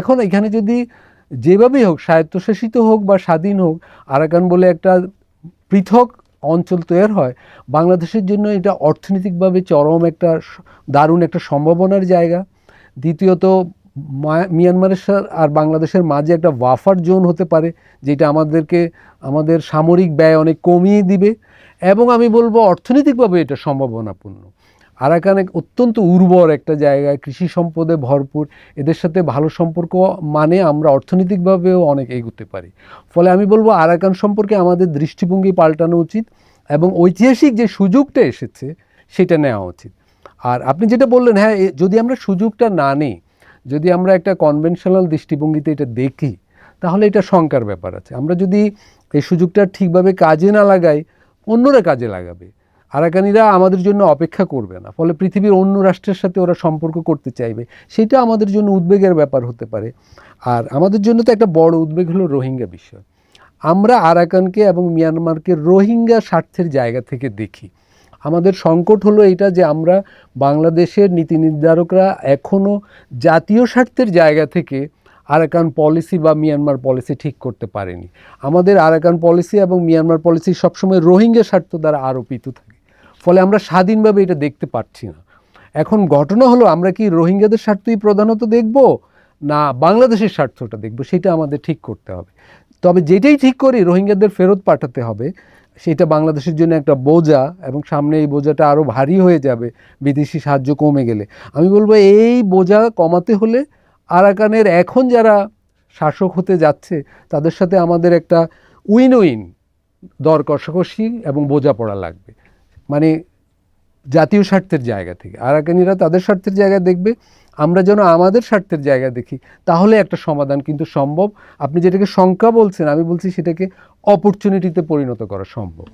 এখন এখানে যদি যেভাবেই হোক, স্বায়ত্তশাসিত হোক বা স্বাধীন হোক, আরাকান বলে একটা পৃথক অঞ্চল তৈরি হয়, বাংলাদেশের জন্য এটা অর্থনৈতিকভাবে চরম একটা দারুণ একটা সম্ভাবনার জায়গা। দ্বিতীয়ত মিয়ানমারের আর বাংলাদেশের মাঝে একটা ওয়াফার জোন হতে পারে, যেটা আমাদেরকে, আমাদের সামরিক ব্যয় অনেক কমিয়ে দিবে। এবং আমি বলব, অর্থনৈতিকভাবে এটা সম্ভাবনাপূর্ণ। আরাকান এক অত্যন্ত উর্বর একটা জায়গায়, কৃষি সম্পদে ভরপুর। এদের সাথে ভালো সম্পর্ক মানে আমরা অর্থনৈতিকভাবেও অনেক এগোতে পারি। ফলে আমি বলব, আরাকান সম্পর্কে আমাদের দৃষ্টিভঙ্গি পাল্টানো উচিত এবং ঐতিহাসিক যে সুযোগটা এসেছে, সেটা নেওয়া উচিত। আর আপনি যেটা বললেন হ্যাঁ যদি আমরা সুযোগটা না নিই, যদি আমরা একটা কনভেনশনাল দৃষ্টিভঙ্গিতে এটা দেখি, তাহলে এটা শঙ্কার ব্যাপার আছে। আমরা যদি এই সুযোগটা ঠিকভাবে কাজে না লাগাই, অন্যরা কাজে লাগাবে। আরাকানিরা আমাদের জন্য অপেক্ষা করবে না। ফলে পৃথিবীর অন্য রাষ্ট্রের সাথে ওরা সম্পর্ক করতে চাইবে। সেটা আমাদের জন্য উদ্বেগের ব্যাপার হতে পারে। আর আমাদের জন্য তো একটা বড় উদ্বেগ হলো রোহিঙ্গা বিষয়। আমরা আরাকানকে এবং মিয়ানমারকে রোহিঙ্গা স্বার্থের জায়গা থেকে দেখি। আমাদের সংকট হলো এটা যে আমরা বাংলাদেশের নীতি নির্ধারকরা এখনও জাতীয় স্বার্থের জায়গা থেকে আরাকান পলিসি বা মিয়ানমার পলিসি ঠিক করতে পারেনি। আমাদের আরাকান পলিসি এবং মিয়ানমার পলিসি সবসময় রোহিঙ্গা স্বার্থ দ্বারা আরোপিত থাকে। ফলে আমরা স্বাধীনভাবে এটা দেখতে পাচ্ছি না। এখন ঘটনা হলো, আমরা কি রোহিঙ্গাদের স্বার্থই প্রধানত দেখব, না বাংলাদেশের স্বার্থটা দেখব? সেটা আমাদের ঠিক করতে হবে। তবে যেটাই ঠিক করি, রোহিঙ্গাদের ফেরত পাঠাতে হবে। সেটা বাংলাদেশের জন্য একটা বোঝা এবং সামনে এই বোঝাটা আরও ভারী হয়ে যাবে, বিদেশি সাহায্য কমে গেলে। আমি বলব, এই বোঝা কমাতে হলে আরাকানের এখন যারা শাসক হতে যাচ্ছে, তাদের সাথে আমাদের একটা উইন উইন দর কষাকষি এবং বোঝাপড়া লাগবে। মানে জাতীয় স্বার্থের জায়গা থেকে। আরাকানিরা তাদের স্বার্থের জায়গা দেখবে, আমরা যেন আমাদের স্বার্থের জায়গা দেখি, তাহলে একটা সমাধান কিন্তু সম্ভব। আপনি যেটাকে শঙ্কা বলছেন, আমি বলছি সেটাকে অপরচুনিটিতে পরিণত করা সম্ভব।